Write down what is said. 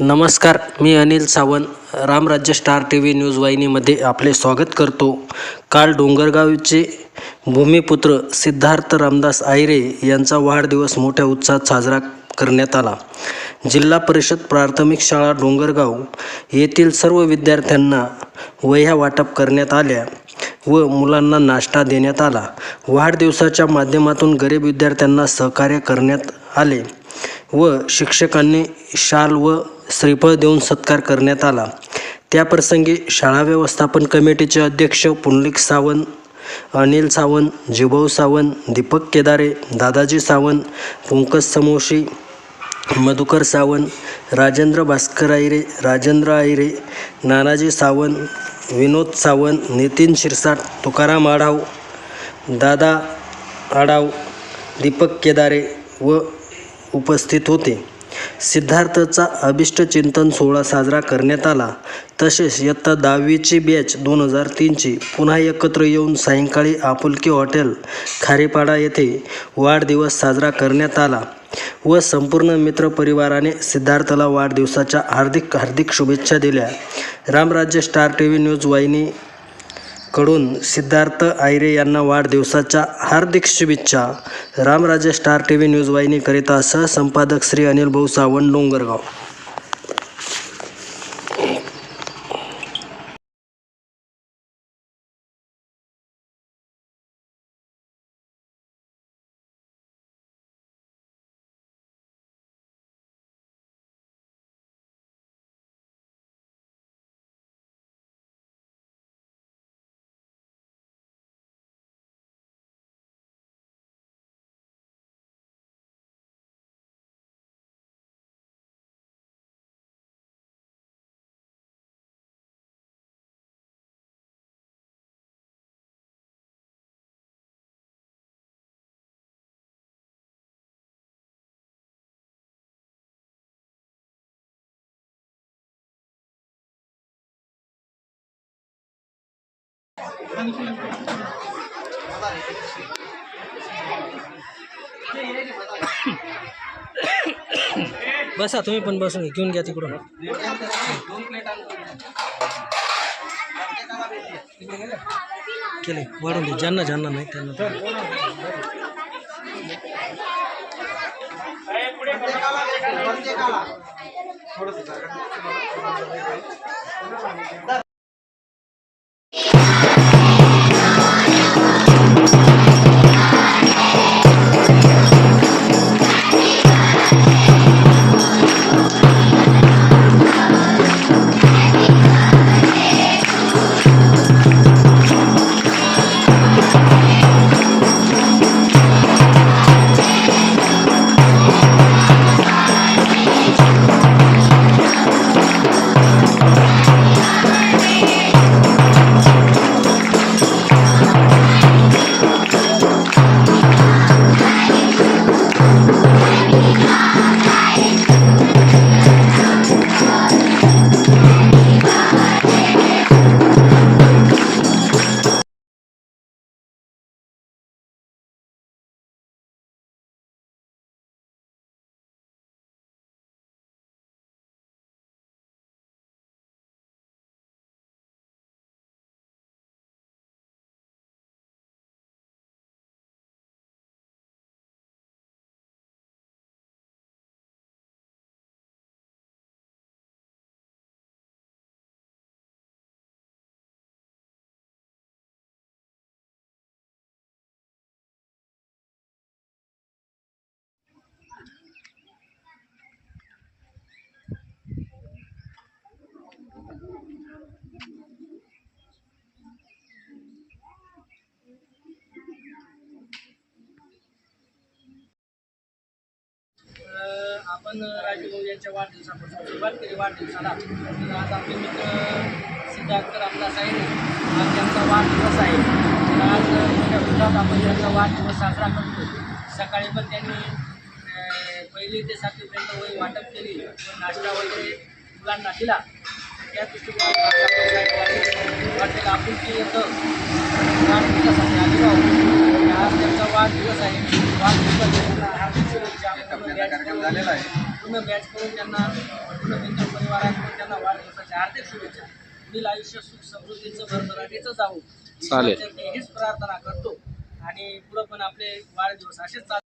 नमस्कार मी Anil Sawant Ramrajya star T V news वाहिनीमध्ये आपले स्वागत करतो. काल डोंगरगावचे भूमिपुत्र सिद्धार्थ रामदास आयरे यांचा वाढदिवस मोठ्या उत्साहात साजरा करण्यात आला. जिल्हा परिषद प्राथमिक शाळा डोंगरगाव येथील सर्व विद्यार्थ्यांना वह्या वाटप करण्यात आल्या व मुलांना नाश्ता देण्यात आला. वाढदिवसाच्या माध्यमातून गरीब विद्यार्थ्यांना सहकार्य करण्यात आले. व शिक्षकांनी शाल व श्रीफळ देऊन सत्कार करण्यात आला. त्याप्रसंगी शाळा व्यवस्थापन कमिटीचे अध्यक्ष पुंडलिक सावंत अनिल सावंत जिभाऊ सावंत दीपक केदारे दादाजी सावंत पंकज समोशी मधुकर सावंत राजेंद्र भास्कर आयरे राजेंद्र आयरे नानाजी सावंत विनोद सावंत नितीन शिरसाट तुकाराम आढाव दादा आढाव दीपक केदारे व उपस्थित होते. सिद्धार्थचा अभिष्टचिंतन सोहळा साजरा करण्यात आला. तसेच इयत्ता दहावीची बॅच दोन हजार तीनची पुन्हा एकत्र येऊन सायंकाळी आपुलकी हॉटेल खारीपाडा येथे वाढदिवस साजरा करण्यात आला व संपूर्ण मित्रपरिवाराने सिद्धार्थला वाढदिवसाच्या हार्दिक हार्दिक शुभेच्छा दिल्या. Ramrajya star T V news वाहिनी कडून सिद्धार्थ आयरे यांना वाढदिवसाच्या हार्दिक शुभेच्छा. Ramraje star T V news वाहिनीकरिता सहसंपादक श्री अनिल भाऊ सावंत डोंगरगाव. बसा तुम्ही पण बसून घेऊन घ्या तिकडून. केले वाढून दे ज्यांना ज्यांना नाही त्यांना आपण राजभाऊ यांच्या वाढदिवसापासून सुरुवात केली वाढदिवसाला. तर आज आपले मित्र सिद्धार्थ रामदास आहे आज त्यांचा वाढदिवस आहे. तर आज मोठ्या उत्साहात आपण त्यांचा वाढदिवस साजरा करतो सकाळी पण त्यांनी पहिली ते सातवीपर्यंत वही वाटप केली. नाश्ता वगैरे मुलांना दिला. त्या दृष्टीकोनातून आज आपण की वाटेल- आपुलकी येतं. वाढदिवसासाठी आलेलो आज त्यांचा वाढदिवस आहे. वाढदिवस हार्दिक झालेला आहे. पूर्ण बॅच करून त्यांना पूर्ण मित्र परिवाराकडून त्यांना वाढदिवसाच्या हार्दिक शुभेच्छा. पुढील आयुष्य सुख समृद्धीचं भरभराटीचं जाऊ चालेल. हीच प्रार्थना करतो. आणि पुढं पण आपले वाढदिवस असेच चालू